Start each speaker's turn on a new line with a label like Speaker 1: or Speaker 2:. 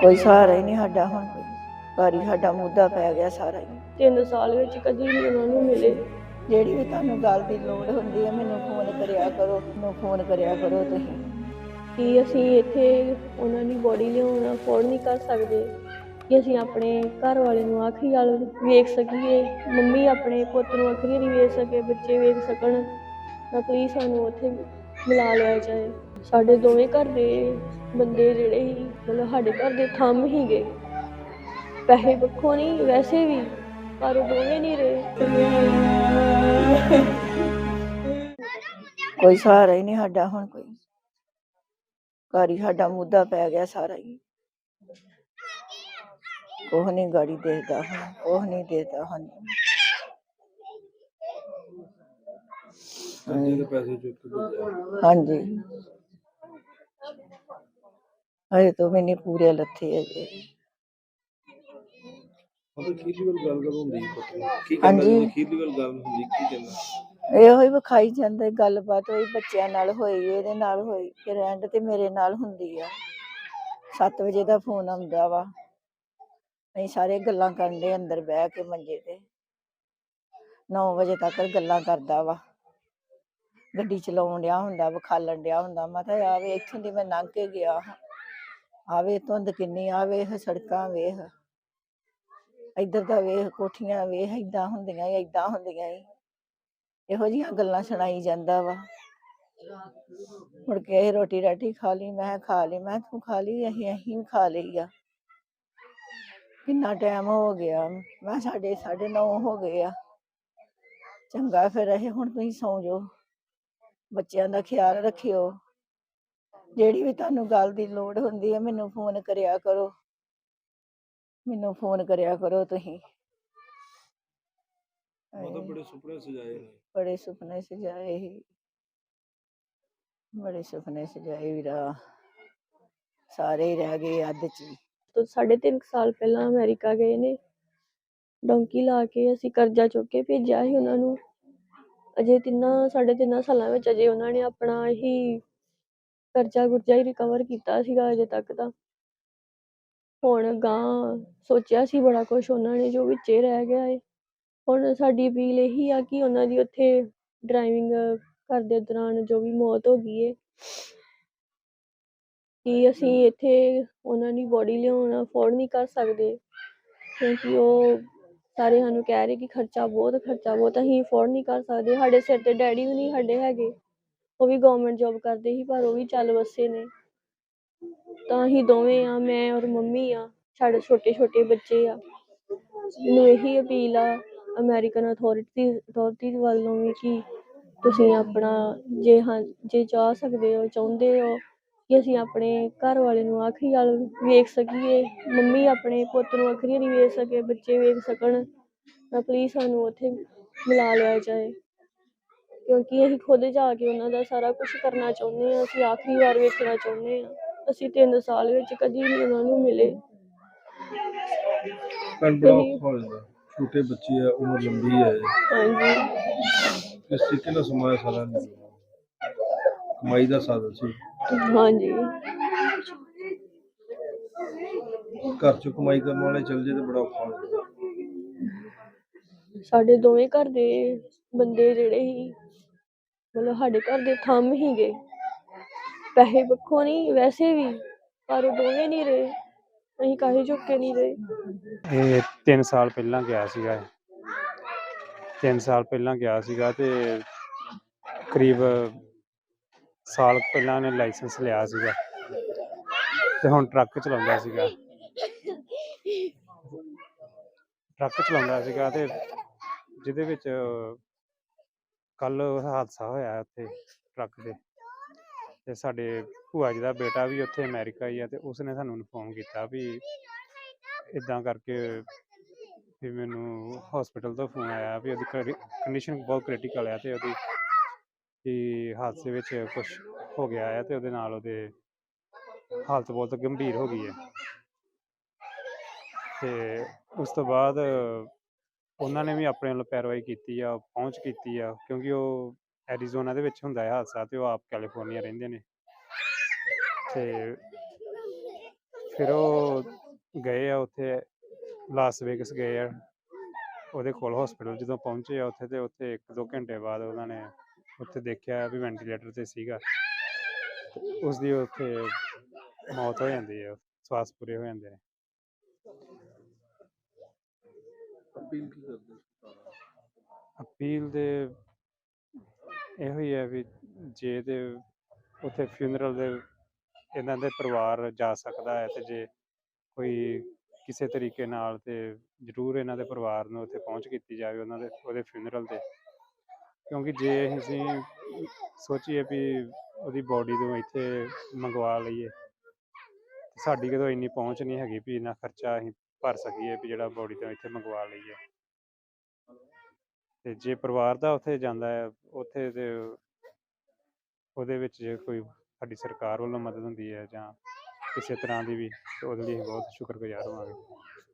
Speaker 1: ਕੋਈ ਸਹਾਰਾ ਹੀ ਨਹੀਂ ਸਾਡਾ ਹੁਣ। ਕੋਈ ਘਰ ਸਾਡਾ ਮੁੱਦਾ ਪੈ ਗਿਆ ਸਾਰਾ ਹੀ।
Speaker 2: ਤਿੰਨ ਸਾਲ ਵਿੱਚ ਕਦੀ ਨਹੀਂ ਉਹਨਾਂ ਨੂੰ ਮਿਲੇ।
Speaker 1: ਜਿਹੜੀ ਵੀ ਤੁਹਾਨੂੰ ਗੱਲ ਦੀ ਲੋੜ ਹੁੰਦੀ ਹੈ, ਮੈਨੂੰ ਫੋਨ ਕਰਿਆ ਕਰੋ, ਮੈਨੂੰ ਫੋਨ ਕਰਿਆ ਕਰੋ ਤੁਸੀਂ।
Speaker 2: ਕਿ ਅਸੀਂ ਇੱਥੇ ਉਹਨਾਂ ਦੀ ਬੋਡੀ ਲਿਆਉਣਾ ਅਫੋਰਡ ਨਹੀਂ ਕਰ ਸਕਦੇ? ਕਿ ਅਸੀਂ ਆਪਣੇ ਘਰ ਵਾਲੇ ਨੂੰ ਆਖਰੀ ਵਾਲ ਵੇਖ ਸਕੀਏ? ਮੰਮੀ ਆਪਣੇ ਪੁੱਤ ਨੂੰ ਆਖਰੀ ਨਹੀਂ ਵੇਖ ਸਕੇ, ਬੱਚੇ ਵੇਖ ਸਕਣ। ਤਾਂ ਪਲੀਜ਼ ਸਾਨੂੰ ਉੱਥੇ ਮਿਲਾ ਲਿਆ ਜਾਏ। ਸਾਡੇ ਦੋਵੇਂ ਘਰ ਦੇ ਬੰਦੇ ਜਿਹੜੇ ਸੀ, ਮਤਲਬ ਸਾਡੇ ਘਰ ਦੇ ਥੰਮ ਹੀ ਗਏ ਪੈਸੇ ਪੱਖੋਂ ਨਹੀਂ, ਵੈਸੇ ਵੀ। ਪਰ ਉਹ ਦੋਵੇਂ ਨਹੀਂ ਰਹੇ
Speaker 1: ਕੋਈ ਸਹਾਰਾ ਹੀ ਨਹੀਂ ਸਾਡਾ ਹੁਣ ਕੋਈ ਘਰ ਹੀ ਸਾਡਾ ਮੁੱਦਾ ਪੈ ਗਿਆ ਸਾਰਾ ਹੀ ਕੋਹ ਨਹੀਂ ਗਾੜੀ ਦੇਖਦਾ ਹੁਣ ਕੋਹ ਨਹੀਂ ਦੇਖਦਾ ਹੁਣ
Speaker 3: ਕਰਜ਼ੇ ਦੇ ਪੈਸੇ ਚੁੱਕ ਕੇ ਭੇਜਿਆ
Speaker 1: ਹਾਂਜੀ ਹਜੇ ਤੋਂ ਮੈਨੇ ਪੂਰੇ ਲੱਥੇ ਹੈਗੇ
Speaker 3: ਮਤਲਬ ਕੀ ਦੀ ਗੱਲ ਗੱਲ ਹੁੰਦੀ ਹੈ ਪੁੱਤ ਨੂੰ? ਕੀ ਕਹਿੰਦਾ
Speaker 1: ਹਾਂਜੀ।
Speaker 3: ਜਦੋਂ ਕੀ ਦੀ ਗੱਲ ਹੁੰਦੀ ਕੀ ਕਹਿੰਦਾ
Speaker 1: ਇਹੋ ਹੀ ਵਿਖਾਈ ਜਾਂਦਾ ਗੱਲਬਾਤ ਹੋਈ ਬੱਚਿਆਂ ਨਾਲ ਹੋਈ ਇਹਦੇ ਨਾਲ ਹੋਈ ਫਿਰ ਐਂਡ ਤੇ ਮੇਰੇ ਨਾਲ ਹੁੰਦੀ ਆ 7 ਵਜੇ ਦਾ ਫੋਨ ਆਉਂਦਾ ਵਾ ਅਸੀਂ ਸਾਰੇ ਗੱਲਾਂ ਕਰਨ ਦੇ ਅੰਦਰ ਬਹਿ ਕੇ ਮੰਜੇ ਤੇ 9 ਵਜੇ ਤੱਕ ਗੱਲਾਂ ਕਰਦਾ ਵਾ ਗੱਡੀ ਚਲਾਉਣ ਡਿਆ ਹੁੰਦਾ ਵਿਖਾਲਣ ਡਿਆ ਹੁੰਦਾ ਮੈਂ ਤਾਂ ਆਵੇ ਇੱਥੋਂ ਦੀ ਮੈਂ ਲੰਘ ਕੇ ਗਿਆ। ਆਵੇ ਧੁੰਦ ਕਿੰਨੀ ਆਵੇ ਸੜਕਾਂ ਵੇਖ ਇੱਧਰ ਦਾ ਵੇਖ, ਕੋਠੀਆਂ ਵੇਖ, ਏਦਾਂ ਹੁੰਦੀਆਂ ਈ ਏਦਾਂ ਹੁੰਦੀਆਂ ਈ ਇਹੋ ਜਿਹੀਆਂ ਗੱਲਾਂ ਸੁਣਾਈ ਜਾਂਦਾ ਵਾ। ਮੁੜ ਕੇ ਇਹ ਰੋਟੀ ਰਾਟੀ ਖਾ ਲਈ, ਮੈਂ ਖਾ ਲਈ, ਮੈਂ ਤੂੰ ਖਾ ਲਈ, ਅਸੀਂ ਅਸੀਂ ਵੀ ਖਾ ਲਈ ਆ। ਕਿੰਨਾ ਟਾਈਮ ਹੋ ਗਿਆ, ਮੈਂ ਕਿਹਾ ਸਾਡੇ ਸਾਢੇ ਨੌ ਹੋ ਗਏ ਆ। ਚੰਗਾ ਫਿਰ ਇਹ, ਹੁਣ ਤੁਸੀਂ ਸੌਂ ਜਾਓ। ਬੱਚਿਆਂ ਦਾ ਖਿਆਲ ਰੱਖਿਓ। ਜਿਹੜੀ ਵੀ ਤੁਹਾਨੂੰ ਗੱਲ ਦੀ ਲੋੜ ਹੁੰਦੀ ਹੈ, ਮੈਨੂੰ ਫੋਨ ਕਰਿਆ ਕਰੋ। ਮੈਨੂੰ ਫੋਨ ਕਰਿਆ ਕਰੋ ਤੁਸੀਂ।
Speaker 3: ਮਤਲਬ ਬੜੇ ਸੁਪਨੇ ਸਜਾਏ ਨੇ।
Speaker 1: ਬੜੇ ਸੁਪਨੇ ਸਜਾਏ ਸੀ। ਬੜੇ ਸੁਪਨੇ ਸਜਾਏ ਵੀਰਾ। ਸਾਰੇ ਹੀ ਰਹਿ ਗਏ ਅੱਧ ਚ ਹੀ।
Speaker 2: ਤੋਂ ਸਾਢੇ ਤਿੰਨ ਕੁ ਸਾਲ ਪਹਿਲਾਂ ਅਮਰੀਕਾ ਗਏ ਨੇ। ਡੋਂਕੀ ਲਾ ਕੇ ਅਸੀਂ ਕਰਜ਼ਾ ਚੁੱਕ ਕੇ ਭੇਜਿਆ ਸੀ ਉਹਨਾਂ ਨੂੰ। ਅਜੇ ਤਿੰਨਾਂ ਸਾਢੇ ਤਿੰਨਾਂ ਸਾਲਾਂ ਵਿੱਚ ਅਜੇ ਉਹਨਾਂ ਨੇ ਆਪਣਾ ਹੀ ਕਰਜ਼ਾ ਗੁਰਜ਼ਾ ਹੀ ਰਿਕਵਰ ਕੀਤਾ ਸੀਗਾ ਅਜੇ ਤੱਕ ਤਾਂ। ਹੁਣ ਗਾਂ ਸੋਚਿਆ ਸੀ ਬੜਾ ਕੁਛ ਉਹਨਾਂ ਨੇ ਜੋ ਵਿੱਚੇ ਰਹਿ ਗਿਆ ਏ। ਹੁਣ ਸਾਡੀ ਅਪੀਲ ਇਹੀ ਆ ਕਿ ਉਹਨਾਂ ਦੀ ਉੱਥੇ ਡਰਾਈਵਿੰਗ ਕਰਦੇ ਦੌਰਾਨ ਜੋ ਵੀ ਮੌਤ ਹੋ ਗਈ ਏ ਕਿ ਅਸੀਂ ਇੱਥੇ ਉਹਨਾਂ ਦੀ ਬੋਡੀ ਲਿਆਉਣਾ ਅਫੋਰਡ ਨਹੀਂ ਕਰ ਸਕਦੇ ਕਿਉਂਕਿ ਉਹ ਸਾਰੇ ਸਾਨੂੰ ਕਹਿ ਰਹੇ ਕਿ ਖਰਚਾ ਬਹੁਤ ਖਰਚਾ ਬਹੁਤ ਅਸੀਂ ਅਫੋਰਡ ਨਹੀਂ ਕਰ ਸਕਦੇ। ਸਾਡੇ ਸਿਰ ਤੇ ਡੈਡੀ ਵੀ ਨਹੀਂ ਸਾਡੇ ਹੈਗੇ। ਉਹ ਵੀ ਗਵਰਨਮੈਂਟ ਜੌਬ ਕਰਦੇ ਸੀ ਪਰ ਉਹ ਵੀ ਚੱਲ ਵਸੇ ਨੇ। ਤਾਂ ਅਸੀਂ ਦੋਵੇਂ ਆ, ਮੈਂ ਔਰ ਮੰਮੀ ਆ, ਸਾਡੇ ਛੋਟੇ ਛੋਟੇ ਬੱਚੇ ਆ। ਮੈਨੂੰ ਇਹੀ ਅਪੀਲ ਆ, ਅਮਰੀਕਨ ਅਥਾਰਟੀ ਅਥਾਰਟੀ ਵੱਲੋਂ ਵੀ ਕਿ ਤੁਸੀਂ ਆਪਣਾ ਜੇ ਹਾਂ, ਜੇ ਚਾਹ ਸਕਦੇ ਹੋ, ਚਾਹੁੰਦੇ ਹੋ ਕਿ ਅਸੀਂ ਆਪਣੇ ਘਰ ਵਾਲੇ ਨੂੰ ਆਖਰੀ ਵਾਲ ਵੇਖ ਸਕੀਏ, ਮੰਮੀ ਆਪਣੇ ਪੁੱਤ ਨੂੰ ਆਖਰੀ ਨਹੀਂ ਵੇਖ ਸਕੇ, ਬੱਚੇ ਵੇਖ ਸਕਣ, ਤਾਂ ਪਲੀਜ਼ ਸਾਨੂੰ ਉੱਥੇ ਮਿਲਾ ਲਿਆ ਜਾਏ। ਕਿਉਂਕਿ ਅਸੀਂ ਖੁਦ ਜਾ ਕੇ ਉਹਨਾਂ ਦਾ ਸਾਰਾ ਕੁਝ ਕਰਨਾ ਚਾਹੁੰਦੇ ਹਾਂ, ਅਸੀਂ ਆਖਰੀ ਵਾਰ ਵੇਖਣਾ ਚਾਹੁੰਦੇ ਹਾਂ। ਅਸੀਂ ਤਿੰਨ ਸਾਲ ਵਿੱਚ ਕਦੀ ਨਹੀਂ ਉਹਨਾਂ ਨੂੰ ਮਿਲੇ।
Speaker 3: ਪਰ ਔਖਾ ਹੋ ਜਾਂਦਾ ਛੋਟੇ ਬੱਚੇ ਆ ਉਮਰ ਲੰਬੀ ਹੈ
Speaker 2: ਹਾਂਜੀ।
Speaker 3: ਇਸ ਤਰੀਕੇ ਨਾਲ ਸਮਾਂ ਸਾਰਾ ਨਹੀਂ ਕਮਾਈ ਦਾ ਸਾਧਨ ਸੀ।
Speaker 2: ਹਾਂਜੀ।
Speaker 3: ਘਰ ਚ ਕਮਾਈ ਕਰਨ ਵਾਲੇ ਚੱਲ ਜੇ ਤੇ ਬੜਾ ਔਖਾ ਹੋ ਜਾਂਦਾ।
Speaker 2: ਸਾਡੇ ਦੋਵੇਂ ਘਰ ਦੇ ਬੰਦੇ ਜਿਹੜੇ ਸੀ ਮਤਲਬ ਸਾਡੇ ਘਰ ਦੇ ਥੰਮ ਹੀ ਗਏ ਪੈਸੇ ਪੱਖੋਂ ਨਹੀਂ, ਵੈਸੇ ਵੀ, ਪਰ ਉਹ ਦੋਵੇਂ ਨਹੀਂ ਰਹੇ, ਅਸੀਂ ਕਾਹੇ ਚੁੱਕੇ ਨਹੀਂ ਰਹੇ।
Speaker 4: ਇਹ 3 ਸਾਲ ਪਹਿਲਾਂ ਗਿਆ ਸੀਗਾ 3 ਸਾਲ ਪਹਿਲਾਂ ਗਿਆ ਸੀਗਾ ਤੇ ਕਰੀਬ ਸਾਲ ਪਹਿਲਾਂ ਨੇ ਲਾਇਸੈਂਸ ਲਿਆ ਸੀਗਾ। ਤੇ ਹੁਣ ਟਰੱਕ ਚਲਾਉਂਦਾ ਸੀਗਾ। ਟਰੱਕ ਚਲਾਉਂਦਾ ਸੀਗਾ ਤੇ ਜਿਹਦੇ ਵਿੱਚ ਕੱਲ ਹਾਦਸਾ ਹੋਇਆ ਉੱਥੇ ਟਰੱਕ ਦੇ। ਤੇ ਸਾਡੇ ਭੂਆ ਜੀ ਦਾ ਬੇਟਾ ਵੀ ਉੱਥੇ ਅਮਰੀਕਾ ਹੀ ਆ ਤੇ ਉਸਨੇ ਸਾਨੂੰ ਇਨਫੋਰਮ ਕੀਤਾ ਵੀ ਇਦਾਂ ਕਰਕੇ ਵੀ ਮੈਨੂੰ ਹਸਪੀਟਲ ਤੋਂ ਫੋਨ ਆਇਆ ਵੀ ਉਹਦੀ ਕੰਡੀਸ਼ਨ ਬਹੁਤ ਕ੍ਰਿਟੀਕਲ ਆ ਤੇ ਉਹਦੀ ਕਿ ਹਾਦਸੇ ਵਿੱਚ ਕੁਝ ਹੋ ਗਿਆ ਹੈ ਤੇ ਉਹਦੇ ਨਾਲ ਉਹਦੇ ਹਾਲਤ ਬਹੁਤ ਗੰਭੀਰ ਹੋ ਗਈ ਹੈ ਤੇ ਉਸ ਤੋਂ ਬਾਅਦ ਉਹਨਾਂ ਨੇ ਵੀ ਆਪਣੇ ਵੱਲੋਂ ਪੈਰਵਾਈ ਕੀਤੀ ਆ, ਪਹੁੰਚ ਕੀਤੀ ਆ ਕਿਉਂਕਿ ਉਹ ਐਰੀਜ਼ੋਨਾ ਦੇ ਵਿੱਚ ਹੁੰਦਾ ਹੈ ਹਾਦਸਾ ਤੇ ਉਹ ਆਪ ਕੈਲੀਫੋਰਨੀਆ ਰਹਿੰਦੇ ਨੇ। ਤੇ ਫਿਰ ਉਹ ਗਏ ਆ ਉੱਥੇ ਲਾਸ ਵੇਗਸ ਗਏ ਆ। ਉਹਦੇ ਕੋਲ ਹਸਪੀਟਲ ਜਦੋਂ ਪਹੁੰਚੇ ਆ ਉੱਥੇ ਤੇ ਉੱਥੇ ਇੱਕ ਦੋ ਘੰਟੇ ਬਾਅਦ ਉਹਨਾਂ ਨੇ ਉੱਥੇ ਦੇਖਿਆ ਵੀ ਵੈਂਟੀਲੇਟਰ ਤੇ ਸੀਗਾ। ਉਸ ਦੀ ਉੱਥੇ ਮੌਤ ਹੋ ਜਾਂਦੀ ਹੈ ਸਵਾਸ ਪੂਰੇ ਹੋ ਜਾਂਦੇ ਨੇ।
Speaker 3: ਅਪੀਲ ਕੀ ਕਰਦੇ ਸਰਕਾਰਾਂ
Speaker 4: ਅਪੀਲ ਦੇ ਇਹੋ ਹੀ ਹੈ ਵੀ ਜੇ ਤੇ ਉੱਥੇ ਫਿਊਨਰਲ ਦੇ ਇਹਨਾਂ ਦੇ ਪਰਿਵਾਰ ਜਾ ਸਕਦਾ ਹੈ ਤੇ ਜੇ ਕੋਈ ਕਿਸੇ ਤਰੀਕੇ ਨਾਲ ਤੇ ਜ਼ਰੂਰ ਇਹਨਾਂ ਦੇ ਪਰਿਵਾਰ ਨੂੰ ਉੱਥੇ ਪਹੁੰਚ ਕੀਤੀ ਜਾਵੇ ਉਹਨਾਂ ਦੇ, ਉਹਦੇ ਫਿਊਨਰਲ ਤੇ। ਕਿਉਂਕਿ ਜੇ ਅਸੀਂ ਸੋਚੀਏ ਵੀ ਉਹਦੀ ਬੋਡੀ ਨੂੰ ਇੱਥੇ ਮੰਗਵਾ ਲਈਏ, ਸਾਡੀ ਕਿਤੋਂ ਇੰਨੀ ਪਹੁੰਚ ਨਹੀਂ ਹੈਗੀ ਵੀ ਇੰਨਾ ਖਰਚਾ ਅਸੀਂ ਭਰ ਸਕੀਏ ਵੀ ਜਿਹੜਾ ਬੋਡੀ ਤੋਂ ਇੱਥੇ ਮੰਗਵਾ ਲਈਏ। ਤੇ ਜੇ ਪਰਿਵਾਰ ਦਾ ਉੱਥੇ ਜਾਂਦਾ ਹੈ, ਉੱਥੇ ਤੇ ਉਹਦੇ ਵਿੱਚ ਜੇ ਕੋਈ ਸਾਡੀ ਸਰਕਾਰ ਵੱਲੋਂ ਮਦਦ ਹੁੰਦੀ ਹੈ ਜਾਂ ਕਿਸੇ ਤਰ੍ਹਾਂ ਦੀ ਵੀ, ਤੇ ਉਹਦੇ ਲਈ ਅਸੀਂ ਬਹੁਤ ਸ਼ੁਕਰਗੁਜ਼ਾਰ ਹੋਵਾਂਗੇ